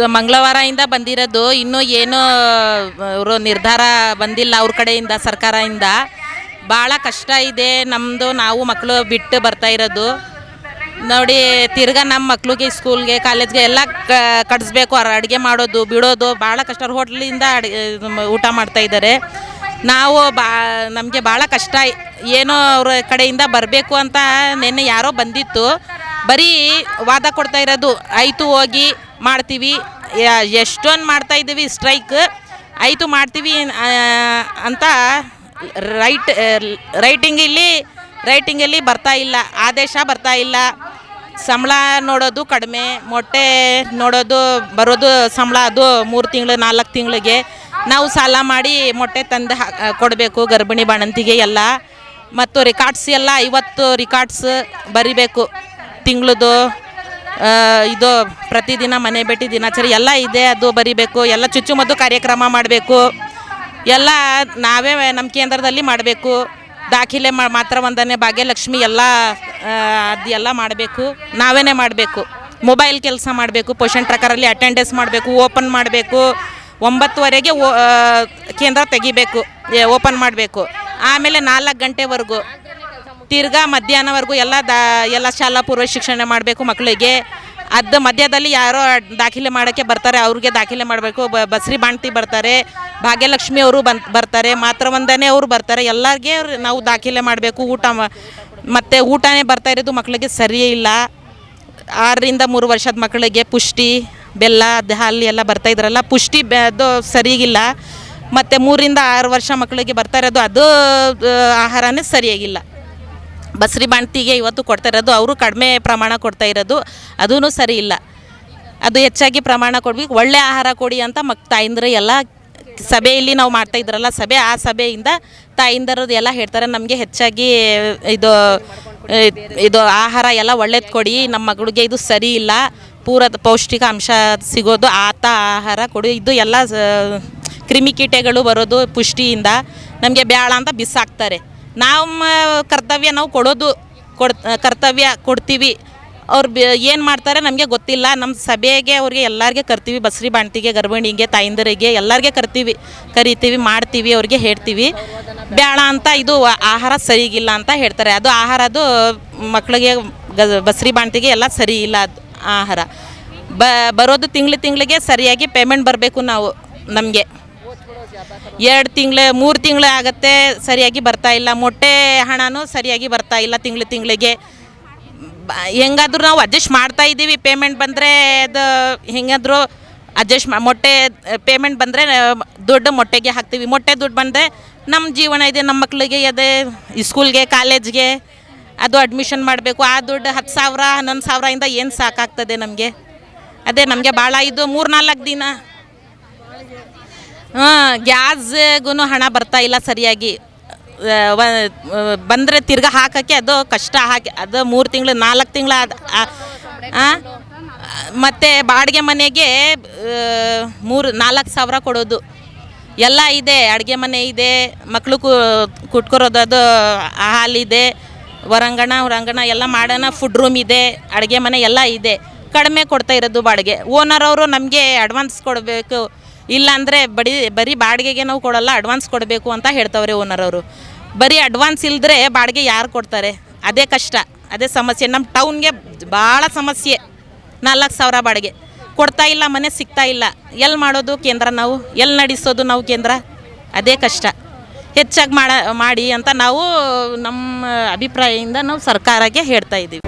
So ಮಂಗಳವಾರದಿಂದ ಬಂದಿರೋದು. ಇನ್ನೂ ಏನೂ ಅವರು ನಿರ್ಧಾರ ಬಂದಿಲ್ಲ ಅವ್ರ ಕಡೆಯಿಂದ, ಸರ್ಕಾರದಿಂದ. ಭಾಳ ಕಷ್ಟ ಇದೆ. ನಮ್ಮದು ನಾವು ಮಕ್ಕಳು ಬಿಟ್ಟು ಬರ್ತಾ ಇರೋದು. ನೋಡಿ, ತಿರ್ಗಾ ನಮ್ಮ ಮಕ್ಳಿಗೆ ಸ್ಕೂಲ್ಗೆ, ಕಾಲೇಜ್ಗೆ ಎಲ್ಲ ಕಟ್ಸ್ಬೇಕು. ಅವ್ರು ಅಡುಗೆ ಮಾಡೋದು, ಬಿಡೋದು ಭಾಳ ಕಷ್ಟ. ಅವ್ರು ಹೋಟ್ಲಿಂದ ಅಡುಗೆ ಊಟ ಮಾಡ್ತಾ ಇದ್ದಾರೆ ನಾವು ಬಾ, ನಮಗೆ ಭಾಳ ಕಷ್ಟ. ಏನೋ ಅವ್ರ ಕಡೆಯಿಂದ ಬರಬೇಕು ಅಂತ ನಿನ್ನೆ ಯಾರೋ ಬಂದಿತ್ತು. ಬರೀ ವಾದ ಕೊಡ್ತಾ ಇರೋದು. ಆಯಿತು ಹೋಗಿ ಮಾಡ್ತೀವಿ. ಎಷ್ಟೊಂದು ಮಾಡ್ತಾ ಇದ್ದೀವಿ ಸ್ಟ್ರೈಕ್. ಆಯಿತು ಮಾಡ್ತೀವಿ ಅಂತ ರೈಟ್ ರೈಟಿಂಗ್ ಇಲ್ಲಿ ರೈಟಿಂಗಲ್ಲಿ ಬರ್ತಾ ಇಲ್ಲ. ಆದೇಶ ಬರ್ತಾ ಇಲ್ಲ. ಸಂಬಳ ನೋಡೋದು ಕಡಿಮೆ. ಮೊಟ್ಟೆ ನೋಡೋದು, ಬರೋದು ಸಂಬಳ ಅದು ಮೂರು ತಿಂಗಳು, ನಾಲ್ಕು ತಿಂಗಳಿಗೆ. ನಾವು ಸಾಲ ಮಾಡಿ ಮೊಟ್ಟೆ ತಂದು ಕೊಡಬೇಕು, ಗರ್ಭಿಣಿ ಬಾಣಂತಿಗೆ ಎಲ್ಲ. ಮತ್ತು ರಿಕಾರ್ಡ್ಸ್ ಎಲ್ಲ ಐವತ್ತು ರಿಕಾರ್ಡ್ಸ್ ಬರಿಬೇಕು ತಿಂಗಳದು. ಇದು ಪ್ರತಿದಿನ ಮನೆ ಭೇಟಿ ದಿನಾಚರಿ ಎಲ್ಲ ಇದೆ, ಅದು ಬರಿಬೇಕು, ಎಲ್ಲ ಚುಚ್ಚುಮದ್ದು ಕಾರ್ಯಕ್ರಮ ಮಾಡಬೇಕು, ಎಲ್ಲ ನಾವೇ ನಮ್ಮ ಕೇಂದ್ರದಲ್ಲಿ ಮಾಡಬೇಕು. ದಾಖಲೆ ಮಾತ್ರ ಒಂದನೆ ಭಾಗ್ಯಲಕ್ಷ್ಮಿ ಎಲ್ಲ ಅದು ಎಲ್ಲ ಮಾಡಬೇಕು ನಾವೇ ಮಾಡಬೇಕು. ಮೊಬೈಲ್ ಕೆಲಸ ಮಾಡಬೇಕು, ಪೋಷಣ್ ಟ್ರಕರಲ್ಲಿ ಅಟೆಂಡೆನ್ಸ್ ಮಾಡಬೇಕು, ಓಪನ್ ಮಾಡಬೇಕು, ಒಂಬತ್ತುವರೆಗೆ ಕೇಂದ್ರ ತೆಗಿಬೇಕು ಓಪನ್ ಮಾಡಬೇಕು. ಆಮೇಲೆ ನಾಲ್ಕು ಗಂಟೆವರೆಗೂ ತಿರ್ಗಾ ಮಧ್ಯಾಹ್ನವರೆಗೂ ಎಲ್ಲ ದಾ, ಎಲ್ಲ ಶಾಲಾ ಪೂರ್ವ ಶಿಕ್ಷಣ ಮಾಡಬೇಕು ಮಕ್ಕಳಿಗೆ. ಅದು ಮಧ್ಯದಲ್ಲಿ ಯಾರೋ ದಾಖಲೆ ಮಾಡೋಕ್ಕೆ ಬರ್ತಾರೆ, ಅವ್ರಿಗೆ ದಾಖಲೆ ಮಾಡಬೇಕು. ಬಸ್ರಿ ಬಾಣ್ತಿ ಬರ್ತಾರೆ, ಭಾಗ್ಯಲಕ್ಷ್ಮಿ ಅವರು ಬಂದ್, ಬರ್ತಾರೆ ಮಾತೃವಂದನೆ ಅವರು ಬರ್ತಾರೆ. ಎಲ್ಲರಿಗೆ ನಾವು ದಾಖಲೆ ಮಾಡಬೇಕು. ಊಟ ಮತ್ತು ಊಟನೇ ಬರ್ತಾ ಇರೋದು ಮಕ್ಕಳಿಗೆ ಸರಿಯೇ ಇಲ್ಲ. ಆರರಿಂದ ಮೂರು ವರ್ಷದ ಮಕ್ಕಳಿಗೆ ಪುಷ್ಟಿ, ಬೆಲ್ಲ, ಅದು ಹಾಲು ಎಲ್ಲ ಬರ್ತಾ ಇದ್ರಲ್ಲ, ಪುಷ್ಟಿ ಬೆ- ಅದು ಸರಿಗಿಲ್ಲ. ಮತ್ತು ಮೂರಿಂದ ಆರು ವರ್ಷ ಮಕ್ಕಳಿಗೆ ಬರ್ತಾ ಇರೋದು, ಅದು ಆಹಾರನೇ ಸರಿಯಾಗಿಲ್ಲ. ಬಸ್ರಿ ಬಾಣ್ತಿಗೆ ಇವತ್ತು ಕೊಡ್ತಾ ಇರೋದು, ಅವರು ಕಡಿಮೆ ಪ್ರಮಾಣ ಕೊಡ್ತಾ ಇರೋದು ಅದೂ ಸರಿ ಇಲ್ಲ. ಅದು ಹೆಚ್ಚಾಗಿ ಪ್ರಮಾಣ ಕೊಡ್ಬೇಕು. ಒಳ್ಳೆ ಆಹಾರ ಕೊಡಿ ಅಂತ ಮಕ್, ತಾಯಿಂದರು ಎಲ್ಲ ಸಭೆಯಲ್ಲಿ ನಾವು ಮಾಡ್ತಾ ಇದ್ರಲ್ಲ, ಸಭೆ, ಆ ಸಭೆಯಿಂದ ತಾಯಿಂದರು ಎಲ್ಲ ಹೇಳ್ತಾರೆ, ನಮಗೆ ಹೆಚ್ಚಾಗಿ ಇದು ಇದು ಆಹಾರ ಎಲ್ಲ ಒಳ್ಳೇದು ಕೊಡಿ ನಮ್ಮ ಮಗಳಿಗೆ ಇದು ಸರಿ ಇಲ್ಲ ಪೂರ ಪೌಷ್ಟಿಕ ಅಂಶ ಸಿಗೋದು, ಆತ ಆಹಾರ ಕೊಡಿ, ಇದು ಎಲ್ಲ ಕ್ರಿಮಿಕೀಟಗಳು ಬರೋದು ಪುಷ್ಟಿಯಿಂದ ನಮಗೆ ಬೇಡ ಅಂತ ಬಿಸಾಕ್ತಾರೆ. ನಮ್ಮ ಕರ್ತವ್ಯ ನಾವು ಕೊಡೋದು, ಕೊಡ್, ಕರ್ತವ್ಯ ಕೊಡ್ತೀವಿ. ಅವ್ರು ಏನು ಮಾಡ್ತಾರೆ ನಮಗೆ ಗೊತ್ತಿಲ್ಲ. ನಮ್ಮ ಸಭೆಗೆ ಅವ್ರಿಗೆ ಎಲ್ಲರಿಗೆ ಕರ್ತೀವಿ. ಬಸ್ರಿ ಬಾಣ್ತಿಗೆ, ಗರ್ಭಿಣಿಗೆ, ತಾಯಿಂದರಿಗೆ ಎಲ್ಲರಿಗೆ ಕರ್ತೀವಿ. ಕರಿತೀವಿ, ಮಾಡ್ತೀವಿ, ಅವ್ರಿಗೆ ಹೇಳ್ತೀವಿ. ಬೇಡ ಅಂತ ಇದು ಆಹಾರ ಸರಿಗಿಲ್ಲ ಅಂತ ಹೇಳ್ತಾರೆ. ಅದು ಆಹಾರ ಅದು ಮಕ್ಕಳಿಗೆ ಗ, ಬಸ್ರಿ ಬಾಣ್ತಿಗೆ ಎಲ್ಲ ಸರಿ ಇಲ್ಲ ಅದು ಆಹಾರ. ಬರೋದು ತಿಂಗ್ಳು ತಿಂಗಳಿಗೆ ಸರಿಯಾಗಿ ಪೇಮೆಂಟ್ ಬರಬೇಕು ನಾವು ನಮಗೆ. ಎರಡು ತಿಂಗಳು, ಮೂರು ತಿಂಗಳು ಆಗುತ್ತೆ, ಸರಿಯಾಗಿ ಬರ್ತಾ ಇಲ್ಲ. ಮೊಟ್ಟೆ ಹಣನೂ ಸರಿಯಾಗಿ ಬರ್ತಾ ಇಲ್ಲ ತಿಂಗಳು ತಿಂಗಳಿಗೆ. ಹೆಂಗಾದ್ರೂ ನಾವು ಅಡ್ಜಸ್ಟ್ ಮಾಡ್ತಾ ಇದ್ದೀವಿ. ಪೇಮೆಂಟ್ ಬಂದರೆ ಅದು ಹೆಂಗಾದ್ರೂ ಅಡ್ಜಸ್ಟ್ ಮೊಟ್ಟೆ ಪೇಮೆಂಟ್ ಬಂದರೆ ದುಡ್ಡು ಮೊಟ್ಟೆಗೆ ಹಾಕ್ತೀವಿ. ಮೊಟ್ಟೆ ದುಡ್ಡು ಬಂದರೆ ನಮ್ಮ ಜೀವನ ಇದೆ ನಮ್ಮ ಮಕ್ಕಳಿಗೆ ಅದೇ ಸ್ಕೂಲ್ಗೆ ಕಾಲೇಜ್ಗೆ ಅದು ಅಡ್ಮಿಷನ್ ಮಾಡಬೇಕು. ಆ ದುಡ್ಡು ಹತ್ತು ಸಾವಿರ, ಹನ್ನೊಂದು ಸಾವಿರದಿಂದ ಏನು ಸಾಕಾಗ್ತದೆ ನಮಗೆ? ಅದೇ ನಮಗೆ ಭಾಳ ಇದು ಮೂರು ನಾಲ್ಕು ದಿನ. ಹಾಂ ಗ್ಯಾಸ್ಗೂ ಹಣ ಬರ್ತಾ ಇಲ್ಲ ಸರಿಯಾಗಿ. ಬಂದರೆ ತಿರ್ಗಾ ಹಾಕೋಕ್ಕೆ ಅದು ಕಷ್ಟ ಹಾಕಿ ಅದು ಮೂರು ತಿಂಗಳು, ನಾಲ್ಕು ತಿಂಗಳು ಅದು ಮತ್ತು ಬಾಡಿಗೆ ಮನೆಗೆ ಮೂರು, ನಾಲ್ಕು ಸಾವಿರ ಕೊಡೋದು. ಎಲ್ಲ ಇದೆ, ಅಡುಗೆ ಮನೆ ಇದೆ ಮಕ್ಕಳು ಕುಟ್ಕೊರೋದು ಅದು ಹಾಲಿದೆ ಹೊರಾಂಗಣ, ಹೊರಂಗಣ ಎಲ್ಲ ಮಾಡೋಣ ಫುಡ್ ರೂಮ್ ಇದೆ, ಅಡುಗೆ ಮನೆ ಎಲ್ಲ ಇದೆ. ಕಡಿಮೆ ಕೊಡ್ತಾ ಇರೋದು ಬಾಡಿಗೆ. ಓನರ್ ಅವರು ನಮಗೆ ಅಡ್ವಾನ್ಸ್ ಕೊಡಬೇಕು. ಇಲ್ಲ ಅಂದರೆ ಬಡಿ, ಬರೀ ಬಾಡಿಗೆಗೆ ನಾವು ಕೊಡಲ್ಲ ಅಡ್ವಾನ್ಸ್ ಕೊಡಬೇಕು ಅಂತ ಹೇಳ್ತವ್ರೆ ಓನರ್ ಅವರು. ಬರೀ ಅಡ್ವಾನ್ಸ್ ಇಲ್ಲದ್ರೆ ಬಾಡಿಗೆ ಯಾರು ಕೊಡ್ತಾರೆ? ಅದೇ ಕಷ್ಟ, ಅದೇ ಸಮಸ್ಯೆ. ನಮ್ಮ ಟೌನ್ಗೆ ಭಾಳ ಸಮಸ್ಯೆ. ನಾಲ್ಕು ಸಾವಿರ ಬಾಡಿಗೆ. ಕೊಡ್ತಾ ಇಲ್ಲ, ಮನೆ ಸಿಗ್ತಾ ಇಲ್ಲ. ಎಲ್ಲಿ ಮಾಡೋದು ಕೇಂದ್ರ ನಾವು? ಎಲ್ಲಿ ನಡೆಸೋದು ನಾವು ಕೇಂದ್ರ? ಅದೇ ಕಷ್ಟ. ಹೆಚ್ಚಾಗಿ ಮಾಡ, ಮಾಡಿ ಅಂತ ನಾವು ನಮ್ಮ ಅಭಿಪ್ರಾಯದಿಂದ ನಾವು ಸರ್ಕಾರಕ್ಕೆ ಹೇಳ್ತಾ ಇದ್ದೀವಿ.